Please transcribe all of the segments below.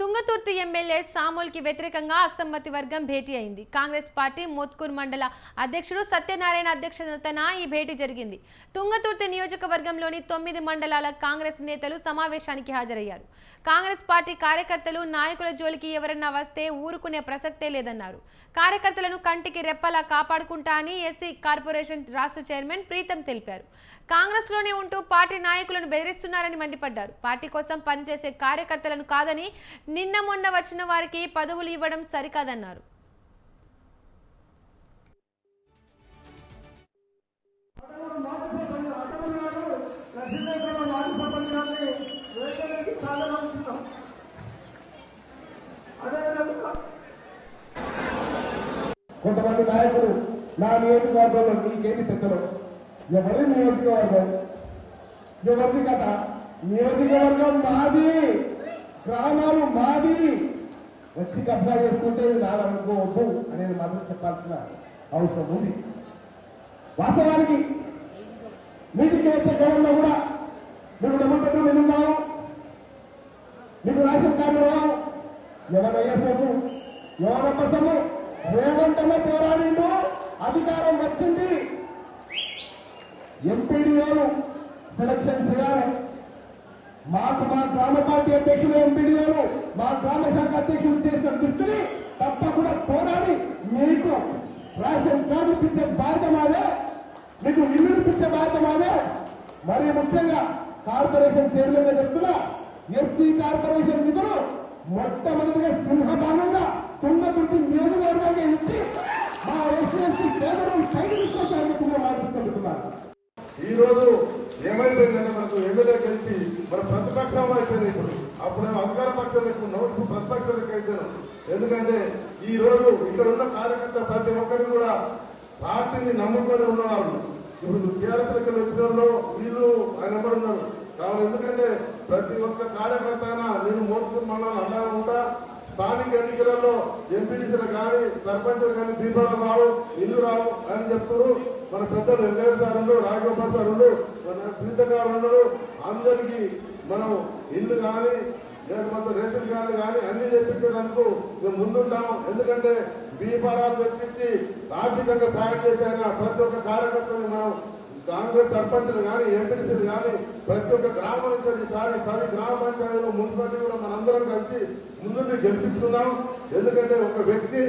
Thungathurthi MLA సామూల్కి వ్యతిరేకంగా అసమ్మతి వర్గం భేటీ అయింది. కాంగ్రెస్ పార్టీ మోత్కూర్ మండల అధ్యక్షుడు సత్యనారాయణ అధ్యక్షతన ఈ భేటీ జరిగింది. తుంగతుర్తి నియోజకవర్గంలోని తొమ్మిది మండలాల కాంగ్రెస్ నేతలు సమావేశానికి హాజరయ్యారు. కాంగ్రెస్ పార్టీ కార్యకర్తలు నాయకుల జోలికి ఎవరన్నా వస్తే ఊరుకునే ప్రసక్తే లేదన్నారు. కార్యకర్తలను కంటికి రెప్పలా కాపాడుకుంటా అని ఎస్సీ కార్పొరేషన్ రాష్ట్ర చైర్మన్ ప్రీతం తెలిపారు. కాంగ్రెస్లోనే ఉంటూ పార్టీ నాయకులను బెదిరిస్తున్నారని మండిపడ్డారు. పార్టీ కోసం పనిచేసే కార్యకర్తలను కాదని నిన్న మొన్న వచ్చిన వారికి పదవులు ఇవ్వడం సరికాదన్నారు. కొంతమంది నాయకులు నా నియోజకవర్గంలో నీకేంటి పెద్దలు ఎవరి నియోజకవర్గం? ఎవరిది కథ? నియోజకవర్గం మాది. గ్రామాలు మాది వచ్చి కబ్జా చేసుకుంటే ఇది అనేది మాత్రం చెప్పాల్సిన అవసరం ఉంది. వాస్తవానికి మీటింగ్కి వచ్చే క్రమంలో కూడా మీకు డబ్బులు పెట్టు నిన్నున్నావు మీకు రేషన్ కార్డు రావు ఎవరయ్యా సొమ్ము ఎవరమ్మ సొమ్ము రేవంత్ అన్న పోరాడిండు అధికారం వచ్చింది. ఎంపీడీఓలు సెలక్షన్ చేయాలి. మాకు మా గ్రామ పార్టీ అధ్యక్షులు ఎంపీడీఓలు మా గ్రామ శాఖ అధ్యక్షులు చేసిన దృష్టిని తప్పకుండా పోరాడి మీకు రేషన్ కార్డు బాధ్యత మాదే మీకు ఇల్లు ఇప్పించే బాధ్యత మాదే. మరి ముఖ్యంగా కార్పొరేషన్ చైర్మన్గా చెప్తున్నా ఎస్సీ కార్పొరేషన్ నిధులు మొట్టమొదటిగా సింహభాగంగా తుంగతుర్తి నియోజకవర్గానికి ఇచ్చి మా ఎస్సీ ఎస్సీ పేదలు సైకిల్ మాట్లాడుతున్నారు ఈ రోజు ఏమైపోయిందంటే మనకు ఎమ్మెల్యే కలిసి మన అయిపోయింది ఇప్పుడు. అప్పుడు అధికార పక్షం ఎక్కున్నాం ఇప్పుడు ప్రతిపక్షం అయిపోయాను ఎందుకంటే ఈ రోజు ఇక్కడ ఉన్న కార్యకర్త ప్రతి ఒక్కరు కూడా పార్టీని నమ్ముకొని ఉన్నవాళ్ళు. ఇప్పుడు టీఆర్ఎస్ లెక్కలు వీళ్ళు ఆయన నెంబర్ ఉన్నారు? ఎందుకంటే ప్రతి ఒక్క కార్యకర్త అయినా నేను మోర్చు మండలం అండగా ఉంటా స్థానిక ఎన్నికలలో ఎంపీడీసీలు కానీ సర్పంచులు కానీ దీపాలు రావు ఇల్లు రావు అని చెప్తారు. మన పెద్దలు ఎన్నేసారు గారు ఉన్నారు, మన ప్రీత అందరికీ మనం ఇల్లు కానీ లేకపోతే రైతులు కానీ కానీ అన్ని తెప్పించడానికి మేము ముందుంటాం ఎందుకంటే దీపారాలు తెప్పించి ఆర్థికంగా సాయం చేసైనా ప్రతి ఒక్క కార్యకర్తలు మనం కాంగ్రెస్ సర్పంచులు కానీ ఎంపీసీలు కానీ ప్రతి ఒక్క గ్రామం నుంచి ఈసారి గ్రామ పంచాయతీలో మున్సిపాలిటీ కూడా మనందరం కలిసి ముందుండి గెలిపిస్తున్నాం ఎందుకంటే ఒక వ్యక్తి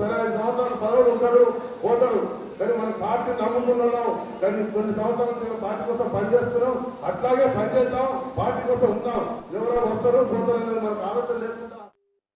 సరే సంవత్సరాలు పదవులు ఉంటాడు పోతాడు. కానీ మన పార్టీ నమ్ముకున్నాం. కానీ కొన్ని సంవత్సరాల పార్టీ కోసం పనిచేస్తున్నాం. అట్లాగే పనిచేద్దాం. పార్టీ ఉందాం. ఎవరో వస్తారు పోతారని మనకు ఆలోచన లేదు.